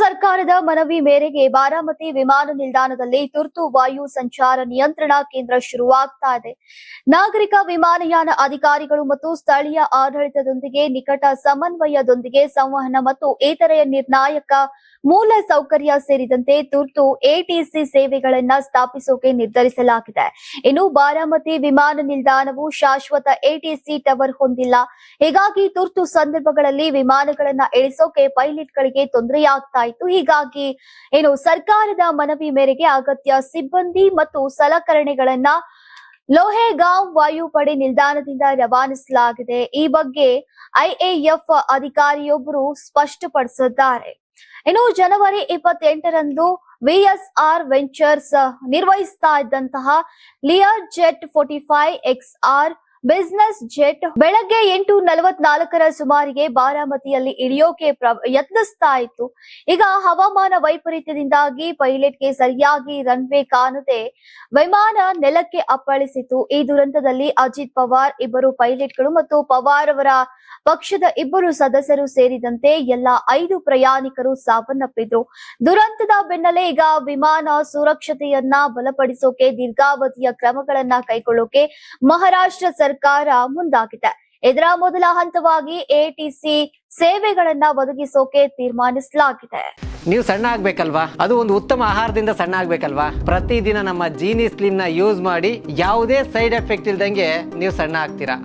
ಸರ್ಕಾರದ ಮನವಿ ಮೇರೆಗೆ ಬಾರಾಮತಿ ವಿಮಾನ ನಿಲ್ದಾಣದಲ್ಲಿ ತುರ್ತು ವಾಯು ಸಂಚಾರ ನಿಯಂತ್ರಣ ಕೇಂದ್ರ ಶುರುವಾಗ್ತಾ ಇದೆ. ನಾಗರಿಕ ವಿಮಾನಯಾನ ಅಧಿಕಾರಿಗಳು ಮತ್ತು ಸ್ಥಳೀಯ ಆಡಳಿತದೊಂದಿಗೆ ನಿಕಟ ಸಮನ್ವಯದೊಂದಿಗೆ ಸಂವಹನ ಮತ್ತು ಏತರೆಯ ನಿರ್ಣಾಯಕ ಮೂಲ ಸೌಕರ್ಯ ಸೇರಿದಂತೆ ತುರ್ತು ಎಟಿಸಿ ಸೇವೆಗಳನ್ನ ಸ್ಥಾಪಿಸೋಕೆ ನಿರ್ಧರಿಸಲಾಗಿದೆ. ಇನ್ನು ಬಾರಾಮತಿ ವಿಮಾನ ನಿಲ್ದಾಣವು ಶಾಶ್ವತ ಎಟಿಸಿ ಟವರ್ ಹೊಂದಿಲ್ಲ. ಹೀಗಾಗಿ ತುರ್ತು ಸಂದರ್ಭಗಳಲ್ಲಿ ವಿಮಾನಗಳನ್ನ ಇಳಿಸೋಕೆ ಪೈಲಟ್ಗಳಿಗೆ ತೊಂದರೆಯಾಗ್ತಾ ಇತ್ತು ಹೀಗಾಗಿ ಏನು ಸರ್ಕಾರದ ಮನವಿ ಮೇರೆಗೆ ಅಗತ್ಯ ಸಿಬ್ಬಂದಿ ಮತ್ತು ಸಲಕರಣೆಗಳನ್ನ ಲೋಹೆಗಾಂವ್ ವಾಯುಪಡೆ ನಿಲ್ದಾಣದಿಂದ ರವಾನಿಸಲಾಗಿದೆ. ಈ ಬಗ್ಗೆ ಐಎಎಫ್ ಅಧಿಕಾರಿಯೊಬ್ಬರು ಸ್ಪಷ್ಟಪಡಿಸಿದ್ದಾರೆ. ಇನ್ನು ಜನವರಿ ಇಪ್ಪತ್ತೆಂಟರಂದು ವಿಎಸ್ಆರ್ ವೆಂಚರ್ಸ್ ನಿರ್ವಹಿಸ್ತಾ ಇದ್ದಂತಹ Lear jet forty five X R business jet ಬೆಳಗ್ಗೆ ಎಂಟು ನಲವತ್ನಾಲ್ಕರ ಸುಮಾರಿಗೆ ಬಾರಾಮತಿಯಲ್ಲಿ ಇಳಿಯೋಕೆ ಪ್ರ- ಯತ್ನಿಸ್ತಾ ಇತ್ತು ಈಗ ಹವಾಮಾನ ವೈಪರೀತ್ಯದಿಂದಾಗಿ ಪೈಲಟ್ಗೆ ಸರಿಯಾಗಿ ರನ್ವೇ ಕಾಣದೆ ವಿಮಾನ ನೆಲಕ್ಕೆ ಅಪ್ಪಳಿಸಿತು ಈ ದುರಂತದಲ್ಲಿ ಅಜಿತ್ ಪವಾರ್ ಇಬ್ಬರು ಪೈಲಟ್ಗಳು ಮತ್ತು ಪವಾರ್ ಅವರ ಪಕ್ಷದ ಇಬ್ಬರು ಸದಸ್ಯರು ಸೇರಿದಂತೆ ಎಲ್ಲ ಐದು ಪ್ರಯಾಣಿಕರು ಸಾವನ್ನಪ್ಪಿದ್ರು. ದುರಂತದ ಬೆನ್ನಲ್ಲೇ ಈಗ ವಿಮಾನ ಸುರಕ್ಷತೆಯನ್ನ ಬಲಪಡಿಸೋಕೆ ದೀರ್ಘಾವಧಿಯ ಕ್ರಮಗಳನ್ನ ಕೈಗೊಳ್ಳೋಕೆ ಮಹಾರಾಷ್ಟ್ರ ಸರ್ಕಾರ ಮುಂದಾಗಿದೆ. ಇದರ ಮೊದಲ ಹಂತವಾಗಿ ಎಟಿಸಿ ಸೇವೆಗಳನ್ನ ಒದಗಿಸೋಕೆ ತೀರ್ಮಾನಿಸಲಾಗಿದೆ. ನೀವು ಸಣ್ಣ ಆಗ್ಬೇಕಲ್ವಾ? ಅದು ಒಂದು ಉತ್ತಮ ಆಹಾರದಿಂದ ಸಣ್ಣ ಆಗ್ಬೇಕಲ್ವಾ? ಪ್ರತಿದಿನ ನಮ್ಮ ಜೀನಿ ಸ್ಲಿಮ್ನ ಯೂಸ್ ಮಾಡಿ ಯಾವುದೇ ಸೈಡ್ ಎಫೆಕ್ಟ್ ಇಲ್ದಂಗೆ ನೀವು ಸಣ್ಣ ಆಗ್ತೀರಾ?